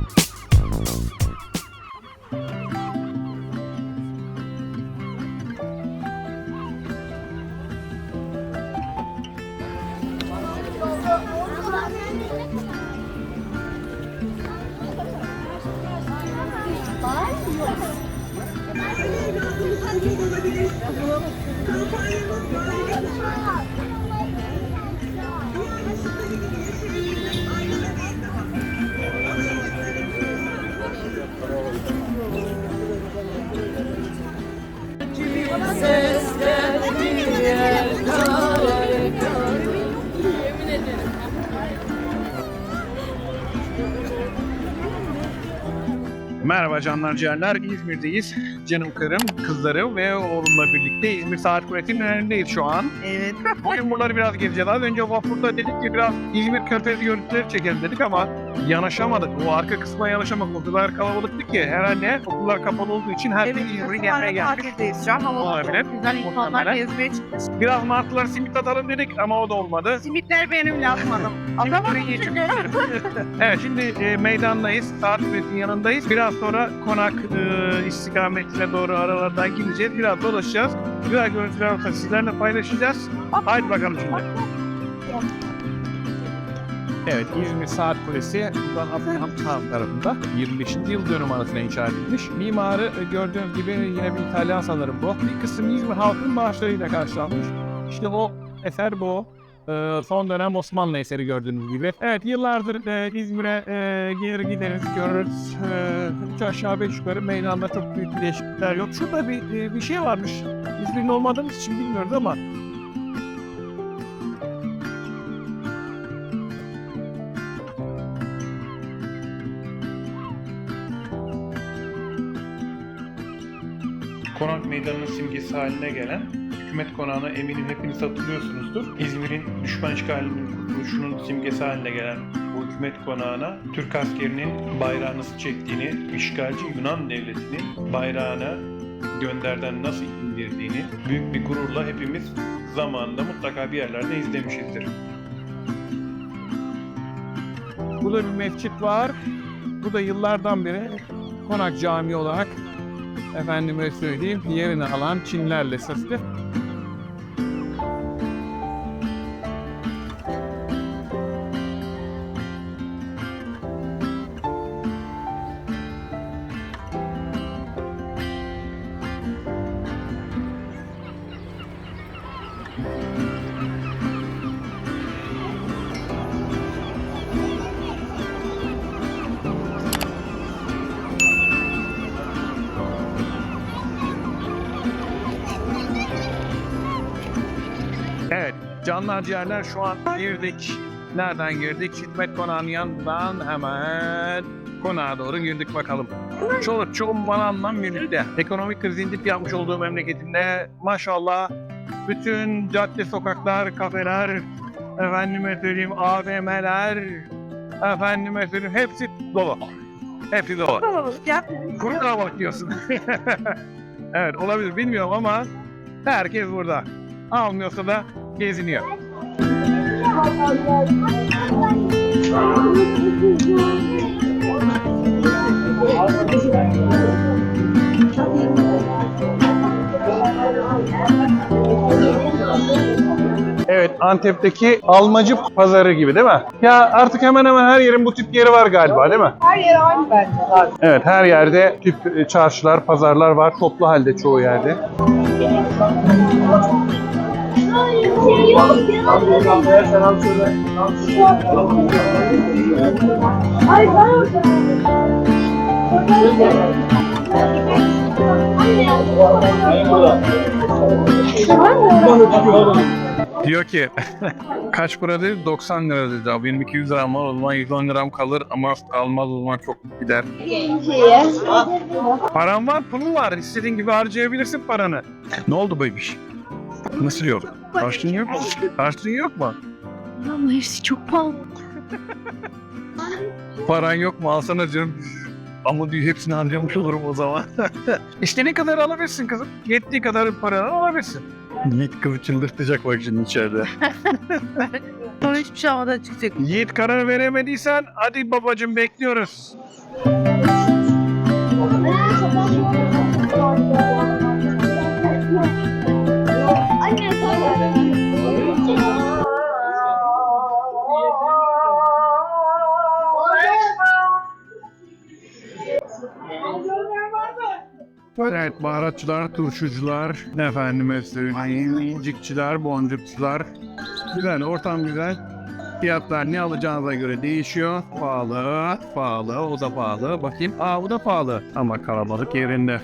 Bye. Merhaba canlar ciğerler. İzmir'deyiz. Canım karım, kızlarım ve oğlumla birlikte İzmir Saat Kulesi'nin önündeyiz şu an. Evet. Bugün buraları biraz gezeceğiz. Az önce vapurda dedik ki biraz İzmir Körfezi görüntüleri çekelim dedik ama yanaşamadık. O arka kısmına yanaşamadık. O kadar kalabalıktı ki herhalde okullar kapalı olduğu için herkes Evet, İzmir'e çocuklarla gelmeye gelmiş. tatildeyiz şu an. Hava Olabilir. güzel insanlar gezmeye çıkmış. Biraz martılar simit atalım dedik ama o da olmadı. Simitler benim lazmadım. Atamadım çünkü. Evet şimdi e, meydandayız. Saat Kulesi'nin yanındayız. Biraz sonra konak e, istikametine doğru aralardan gideceğiz. Biraz dolaşacağız. Güzel görüntüler olsa sizlerle paylaşacağız. Haydi bakalım şimdi. Evet İzmir Saat Kulesi buradan Abdülhamit Han tarafında 25. yıl dönüm arasında inşa edilmiş. Mimarı e, gördüğünüz gibi yine bir İtalyan sanırım bu. Bir kısım İzmir halkının bağışlarıyla karşılanmış. İşte o eser bu. Ee, son dönem Osmanlı eseri gördüğünüz gibi. Evet yıllardır e, İzmir'e e, gelir gideriz görürüz. E, üç aşağı beş yukarı meydanda çok büyük bir değişiklikler yok. Şurada bir, e, bir şey varmış. İzmir'in olmadığımız için bilmiyoruz ama Konak Meydanı'nın simgesi haline gelen hükümet konağına eminim hepiniz hatırlıyorsunuzdur. İzmir'in düşman işgalinin kurtuluşunun simgesi haline gelen bu hükümet konağına Türk askerinin bayrağını nasıl çektiğini, işgalci Yunan devletinin bayrağını gönderden nasıl indirdiğini büyük bir gururla hepimiz zamanında mutlaka bir yerlerde izlemişizdir. Burada bir mescit var. Bu da yıllardan beri Konak Camii olarak efendime söyleyeyim yerini alan Çinlerle sesli. Canlar ciğerler şu an girdik. Nereden girdik? Hizmet konağının yanından hemen konağa doğru girdik bakalım. Çoluk çoğun bana birlikte. Ekonomik krizin dip yapmış olduğu memleketinde maşallah bütün cadde, sokaklar, kafeler, efendime söyleyeyim AVM'ler, efendime söyleyeyim hepsi dolu. Hepsi dolu. Kuru kalabalık diyorsun. evet olabilir bilmiyorum ama herkes burada. Almıyorsa da geziniyor. Evet Antep'teki almacı pazarı gibi değil mi? Ya artık hemen hemen her yerin bu tip yeri var galiba değil mi? Her yer aynı bence zaten. Evet her yerde tip e, çarşılar, pazarlar var. Toplu halde çoğu yerde. Diyor ki kaç para dedi? 90 lira dedi. Abi benim 200 liram var o zaman 110 liram kalır ama almaz o zaman çok gider. Paran var, pulun var. İstediğin gibi harcayabilirsin paranı. Ne oldu bu iş? Nasıl yok? Harçlığın yok mu? Harçlığın yok mu? Ama hepsi çok pahalı. Paran yok mu? Alsana canım. Ama diyor hepsini harcamış olurum o zaman. işte ne kadar alabilirsin kızım? Yettiği kadar paranı alabilirsin. Yiğit kızı çıldırtacak bak şimdi içeride. Sonra hiçbir şey almadan çıkacak. Yiğit karar veremediysen hadi babacım bekliyoruz. Evet baharatçılar, turşucular, efendime söyleyeyim, incikçiler, boncukçular. Güzel, ortam güzel. Fiyatlar ne alacağınıza göre değişiyor. Pahalı, pahalı, o da pahalı. Bakayım, aa bu da pahalı. Ama kalabalık yerinde.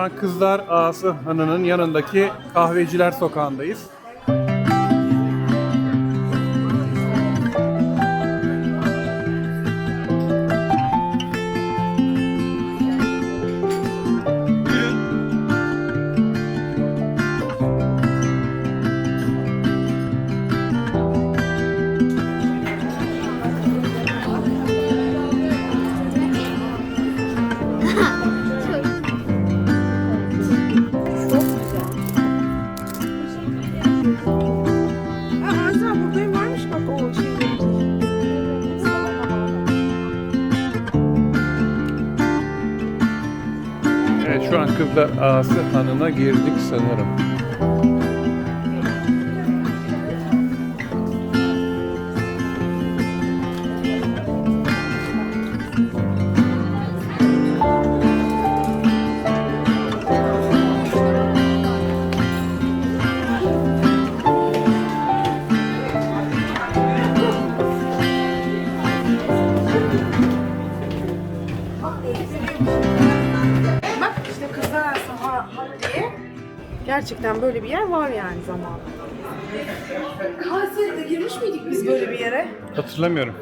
An Kızlar Ağası Hanı'nın yanındaki Kahveciler Sokağı'ndayız. Kızlar Ağası Hanı'na girdik sanırım. Gerçekten böyle bir yer var yani zamanında. Kayseri'de girmiş miydik biz böyle bir yere? Hatırlamıyorum.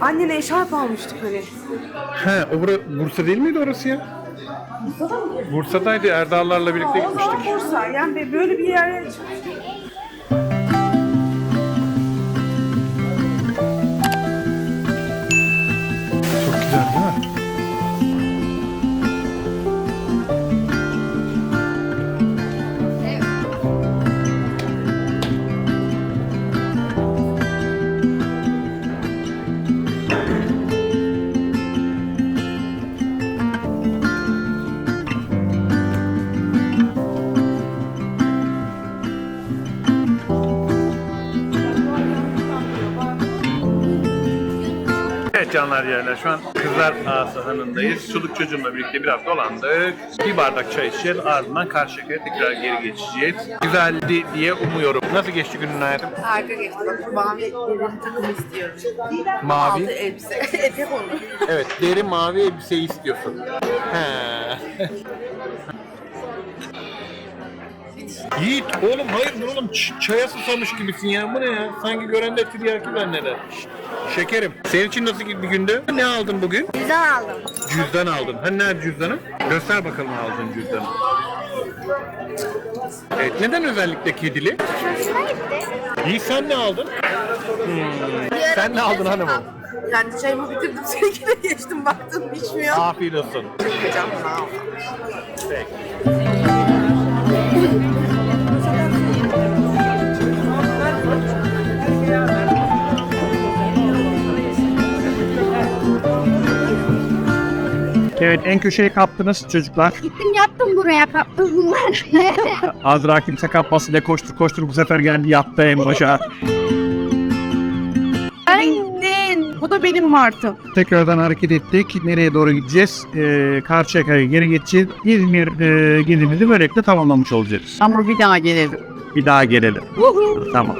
Annene eşarp almıştık hani. He, o bura, Bursa değil miydi orası ya? Bursa'da mı? Bursa'daydı Erdallarla birlikte O zaman. Bursa. Yani böyle bir yere Çok canlar yerler. Şu an Kızlar Ağası Hanı'ndayız. Çoluk çocuğumla birlikte biraz dolandık. Bir bardak çay içeceğiz. Ardından Karşıyaka'ya tekrar geri geçeceğiz. Güzeldi diye umuyorum. Nasıl geçti günün hayatım? Harika geçti. Bak mavi takım istiyorum. Mavi. Altı elbise. Etek olur. Evet, deri mavi elbise istiyorsun. He. Yiğit, oğlum hayırdır oğlum Ç- çaya susamış gibisin ya. Bu ne ya? Sanki gören de tiryaki zanneder. Şekerim, senin için nasıl bir gündü? Ne aldın bugün? Cüzdan aldım. Cüzdan aldın. Hani nerede cüzdanın? Göster bakalım aldığın cüzdanı. Evet, neden özellikle kedili? Hoşuna gitti. Yiğit sen ne aldın? Sen ne aldın hanımım? Kendi çayımı bitirdim. Seninkine geçtim. Baktım içmiyor. Afiyet olsun. Al. Peki. Evet en köşeyi kaptınız çocuklar. Gittim yattım buraya kaptım bunlar. Azra kimse kapmasıyla koştur koştur bu sefer geldi yattı en başa. Aynen. Bu da benim martım. Tekrardan hareket ettik. Nereye doğru gideceğiz? Ee, Karşıyaka'ya geri geçeceğiz. İzmir e, gezimizi böylelikle tamamlamış olacağız. Ama bir daha gelelim. Bir daha gelelim. Tamam.